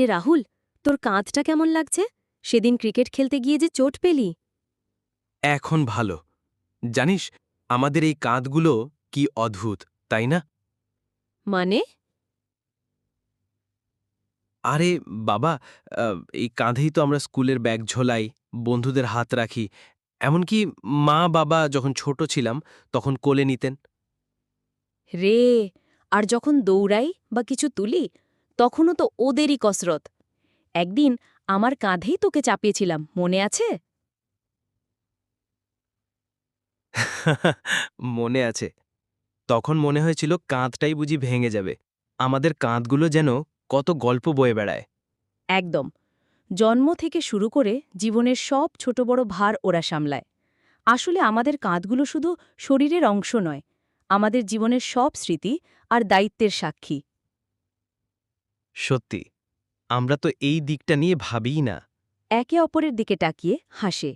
কিরে রাহুল তোর কাঁধটা কেমন লাগছে? সেদিন ক্রিকেট খেলতে গিয়ে যে চোট পেলি। এখন ভালো। জানিস আমাদের এই কাঁধগুলো কি অদ্ভুত তাই না? মানে? আরে বাবা এই কাঁধেই তো আমরা স্কুলের ব্যাগ ঝোলাই বন্ধুদের হাত রাখি এমনকি মা বাবা যখন ছোট ছিলাম তখন কোলে নিতেন। রে আর যখন দৌড়াই বা কিছু তুলি তখনও তো ওদেরই কসরত। একদিন আমার কাঁধেই তোকে চাপিয়েছিলাম মনে আছে? মনে আছে। তখন মনে হয়েছিল কাঁধটাই বুঝি ভেঙে যাবে। আমাদের কাঁধগুলো যেন কত গল্প বয়ে বেড়ায়। একদম। জন্ম থেকে শুরু করে জীবনের সব ছোট বড় ভার ওরা সামলায়। আসলে আমাদের কাঁধগুলো শুধু শরীরের অংশ নয় আমাদের জীবনের সব স্মৃতি আর দায়িত্বের সাক্ষী। সত্যি আমরা তো এই দিকটা নিয়ে ভাবিই না। একে অপরের দিকে তাকিয়ে হাসে।